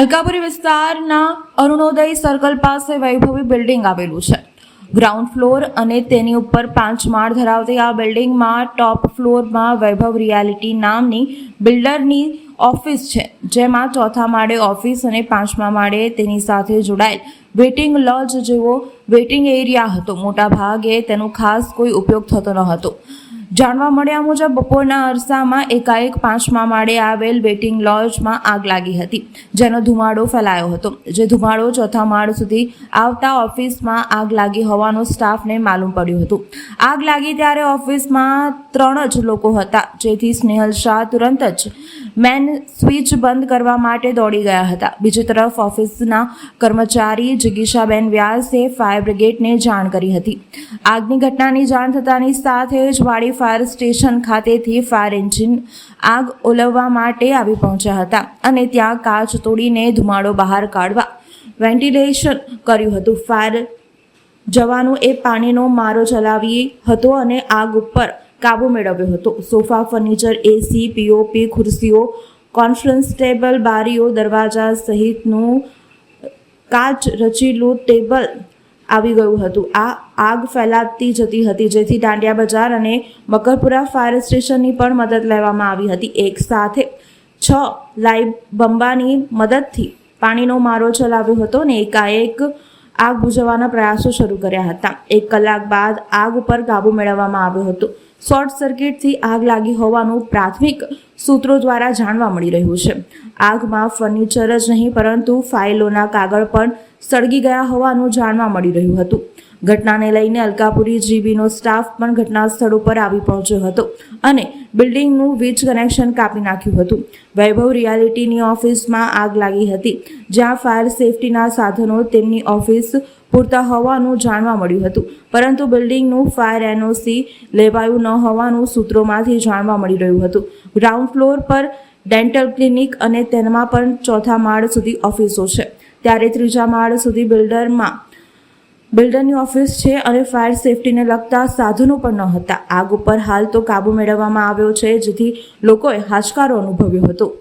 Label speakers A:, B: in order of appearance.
A: અલકાપુરી વિસ્તારના અરુણોદય સર્કલ પાસે વૈભવી બિલ્ડિંગ આવેલું છે. ગ્રાઉન્ડ ફ્લોર અને તેની ઉપર પાંચ માળ ધરાવતી આ બિલ્ડિંગમાં ટોપ ફ્લોરમાં વૈભવ રિયાલિટી નામની બિલ્ડરની ઓફિસ છે, જેમાં ચોથા માળે ઓફિસ અને પાંચમા માળે તેની સાથે જોડાયેલ વેટિંગ લોજ જેવો વેઇટિંગ એરિયા હતો. મોટા ભાગે તેનો ખાસ કોઈ ઉપયોગ થતો ન હતો. જાણવા મળ્યા મુજબ બપોરના અરસામાં એકાએક પાંચમા માળે આવેલ વેટિંગ લોજમાં આગ લાગી હતી, જેનો ધુમાડો ફેલાયો હતો. જે ધુમાડો ચોથા માળ સુધી આવતા ઓફિસમાં આગ લાગી હોવાનું સ્ટાફને માલુમ પડ્યું હતું. આગ લાગી ત્યારે ઓફિસમાં ત્રણ જ લોકો હતા, જેથી સ્નેહલ શાહ તુરંત જ મેન સ્વિચ બંધ કરવા માટે દોડી ગયા હતા. બીજી તરફ ઓફિસના કર્મચારી જિગીશાબેન વ્યાસે ફાયર બ્રિગેડને જાણ કરી હતી. આગની ઘટનાની જાણ થતાની સાથે જ વાડી ફાયર સ્ટેશન ખાતેથી ફાયર એન્જિન આગ ઓલવવા માટે આવી પહોંચ્યા હતા અને ત્યાં કાચ તોડીને ધુમાડો બહાર કાઢવા વેન્ટિલેશન કર્યું હતું. ફાયર જવાનો એ પાણીનો મારો ચલાવી હતો અને આગ ઉપર કાબુ મેળવ્યો હતો. સોફા, ફર્નિચર એસી પીઓપી ખુરશીઓ કોન્ફરન્સ ટેબલ બારીઓ, દરવાજા સહિતનું કાચ, રચેલું ટેબલ આવી ગયું હતું. આ આગ ફેલાતી જતી હતી, જેથી દાંડિયા બજાર અને મકરપુરા ફાયર સ્ટેશનની પણ મદદ લેવામાં આવી હતી. એક સાથે છ લાઈવ બંબાની મદદથી પાણીનો મારો ચલાવ્યો હતો ને એકાએક આગ બુઝવવાના પ્રયાસો શરૂ કર્યા હતા. એક કલાક બાદ આગ ઉપર કાબુ મેળવવામાં આવ્યો હતો. શોર્ટ સર્કિટથી આગ લાગી હોવાનું પ્રાથમિક સૂત્રો દ્વારા જાણવા મળી રહ્યું છે. આગમાં ફર્નિચર જ નહીં, પરંતુ ફાઇલોના કાગળ પણ સળગી ગયા હોવાનું જાણવા મળી રહ્યું હતું. ઘટનાને લઈને અલકાપુરી જીબીનો સ્ટાફ પણ ઘટના સ્થળ ઉપર આવી પહોંચ્યો હતો અને બિલ્ડિંગનું વીજ કનેક્શન કાપી નાખ્યું હતું. વૈભવ રિયાલિટીની ઓફિસમાં આગ લાગી હતી, જ્યાં ફાયર સેફટીના સાધનો તેમની ઓફિસ પૂરતા હોવાનું જાણવા મળ્યું હતું. પરંતુ બિલ્ડિંગનું ફાયર એનઓસી લેવાયું ન હોવાનું સૂત્રોમાંથી જાણવા મળી રહ્યું હતું. ગ્રાઉન્ડ ફ્લોર પર ડેન્ટલ ક્લિનિક અને તેમાં પણ ચોથા માળ સુધી ઓફિસો છે. ત્યારે ત્રીજા માળ સુધી બિલ્ડરમાં, બિલ્ડરની ઓફિસ છે અને ફાયર સેફટીને લગતા સાધનો પણ ન હતા. આગ ઉપર હાલ તો કાબુ મેળવવામાં આવ્યો છે, જેથી લોકોએ હાશકારો અનુભવ્યો હતો.